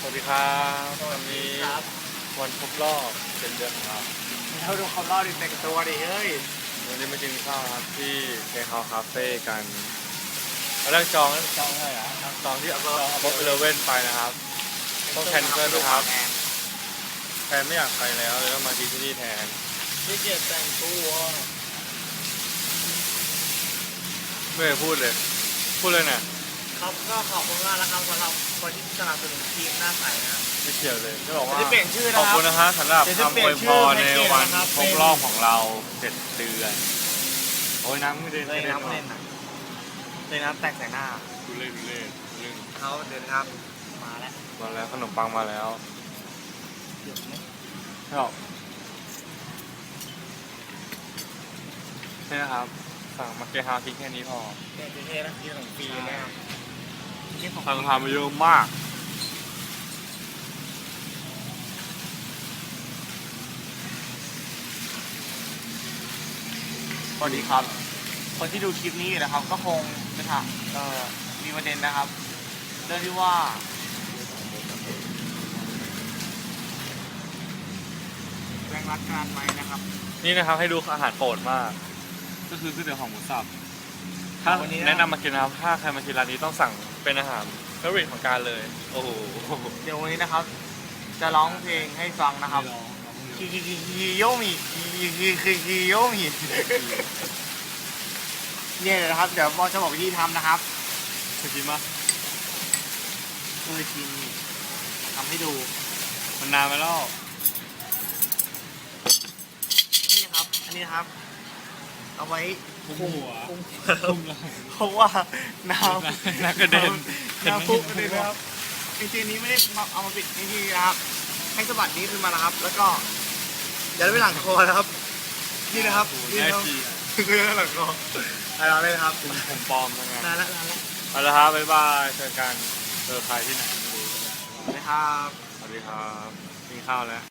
สวัสดีครับสวัวัสนดีนี้ครับ วันครบรอบเป็นเดือนของเราเราดูเขาล่อดิแต่งตัวดิเฮ้ยวันนี้มากินข้าวครับที่เทคาคาเฟ่กันเราเลือกจองจองให้เหรอจองที่จองบ๊อบเลเว่นไปนะครับ ต้องแคนเซิลนะครับ แฟนไม่อยากไปแล้วเลยต้องมากินที่นี่แทนพี่เกียรแต่งตัวไม่เคยพูดเลย พูดเลยน่ะ ครับก็ขอบคุณมากนะครับสำหรับ คนที่สนับสนุนทีมหน้าใสนะ ไม่เกี่ยวเลยจะบอกว่าจะเปลี่ยนชื่อขนะอบครับคุณนะครับสำหรับเดี๋ยวจะคำเปลี่อยวยนพชื่อรในแพ็กเกจวันนะครับ ครบรอบของเราเจ็ดเดือน โอ้ยน้ำไม่เดินเลยน้ำเล่นนะเลยน้ำแตกใส่หน้าดูเล่นดูเล่นดูเล่นเขาเดินครับ มาแล้วมาแล้วขนมปังมาแล้วเดี๋ยวนะไม่ออกนี่นะครับสั่งมาเกฮาทิ้งแค่นี้พอเดี๋ยวจะเทนะกินของฟรีนะครับ กินของสั่งทำมาเยอะมาก สวัสดีครับ คนที่ดูคลิปนี้อยู่นะครับ ก็คงจะถามเอ่อมีประเด็นนะครับ เรื่องที่ว่า แรงรัดการไหมนะครับ นี่นะครับให้ดูอาหารโปรดมาก ก็คือก๋วยเตี๋ยวหอมหมูสับ ถ้าวันนี้นะ แนะนำมากินนะครับถ้าใครมากินร้านนี้ต้องสั่งเป็นอาหารเฟรนของการเลย โอ้โหเดี๋ยววันนี้นะครับ จะร้องเพลงให้ฟังนะครับคิคิคิคิโยมิคิคิคิคิโยมิเนี่ยนะครับ เดี๋ยวมอจะบอกวิธีทำนะครับเคยกินปะเคยกินทำให้ดู มันนานไปแล้วนี่ครับ อันนี้นะครับ เอาไว้คุมหัวคุมคุมหลังเพราะว่าน้ำน้ำกระเด็นน้ำปุ๊บกระเด็นนะครับจริงๆนี้ไม่ได้เอามาปิดนี่ที่นะครับให้สะบัดนี้ขึ้นมานะครับ แล้วก็ยัดไว้หลังคอนะครับ นี่นะครับโอ้โหนี่น่านะครับกินอะคือหลังคออะไรเราเลยนะครับคุมผมปลอมทำงานนานละนานละเอาละครับบ๊ายบายเจอกันเจอใครที่ไหนไม่รู้สวัสดีครับสวัสดีครับกินข้าวแล้ว